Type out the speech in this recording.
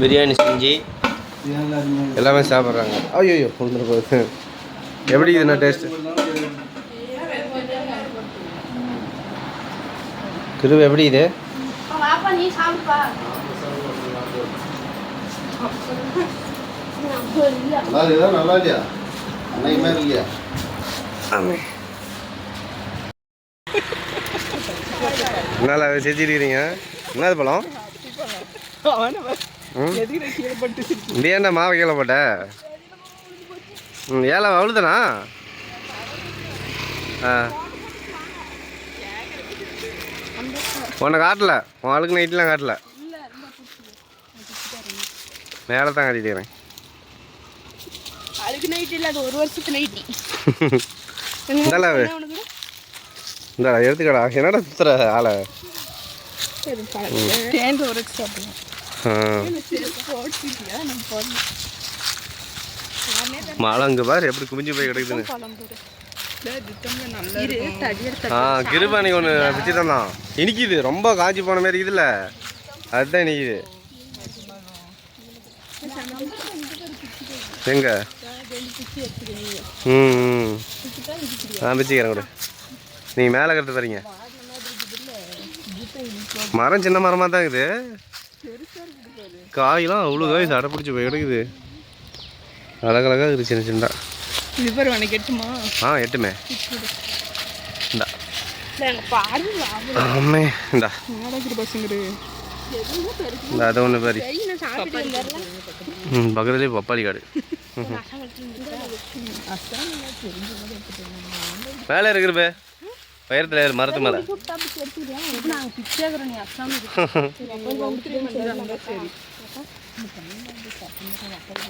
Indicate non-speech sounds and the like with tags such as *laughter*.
பிரியாணி செஞ்சு எல்லாமே சாப்பிட்றாங்க. ஐயோ கொண்டு போகுது எப்படி இதுண்ணா டேஸ்ட் கிருவு எப்படி இது? நல்லா இல்லையா நல்லா இல்லையா? அன்னைக்கு மாதிரி இல்லையா? நல்லா செஞ்சிருக்கிறீங்க. என்னது பழம்? இது ஏன்டா மாவை கீழே போட்ட? ம் ஏழை அவ்வளோதானா ஆ. உன்னை காட்டல. உன் ஆளுக்கு நைட்லாம் காட்டல. மேலே தான் காட்டிட்டுக்கிறேன் இல்ல அது ஒரு வருஷத்து நைட்டி *laughs* இந்தால இந்தா எடுத்துக்கடா. என்னடா சுத்துற ஆளை? ஆ. மழை அங்கே பாரு எப்படி குமிஞ்சு போய் கிடக்குதுன்னு. ஆ கிருபாணி ஒன்று வச்சு தான் இனிக்குது ரொம்ப காய்ச்சி போன மாதிரி இருக்குதுல்ல. அதுதான் இனிக்குது. எங்க? ம் ம். நான் வச்சுக்கிறேன் கூட. நீங்கள் மேலே கருத்து பாருங்க. மரம் சின்ன மரமாக தான் இருக்குது. காயெல்லாம் அவ்வளோ காய் சடை பிடிச்சி போய் கிடக்குது அழகழகாக இருக்குது சின்ன சின்னதா. லிவர் உனக்கு எட்டுமா? ஆ எட்டுமே. இந்தா. பாரு ஆமே இந்தா. இந்த அதை ஒன்று பாரு. ம் பக்கத்துலேயே பப்பாளி காடு. மேலே இருக்கிறப்ப பயிரத்தில் ஏறு மரத்து மேலே. நாங்க